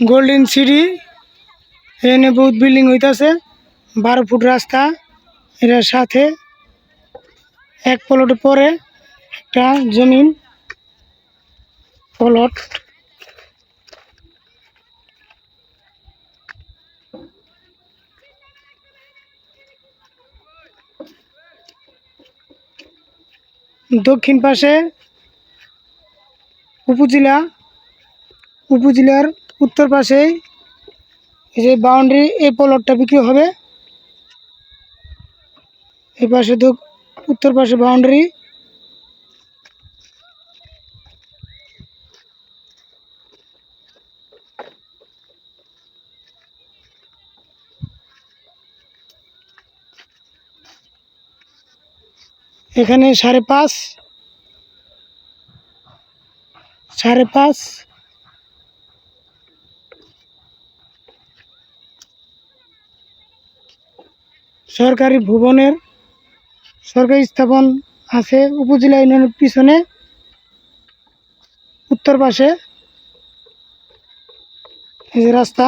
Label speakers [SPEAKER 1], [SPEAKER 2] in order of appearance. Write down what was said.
[SPEAKER 1] Golden city এখানে বহুত building হইতাছে, বারো ফুট রাস্তা এটার সাথে এক প্লট পরে একটা জমিন প্লট দক্ষিণ পাশে উপজেলা, উপজেলার উত্তর পাশে এই যে বাউন্ডারি এই প্লটটা বিক্রি হবে। এই পাশে তো উত্তর পাশে বাউন্ডারি এখানে সাড়ে পাঁচ সাড়ে পাঁচ। সরকারি ভবনের সরকারি স্থাপন আছে উপজেলা ইউনিয়নের পিছনে উত্তর পাশে। রাস্তা।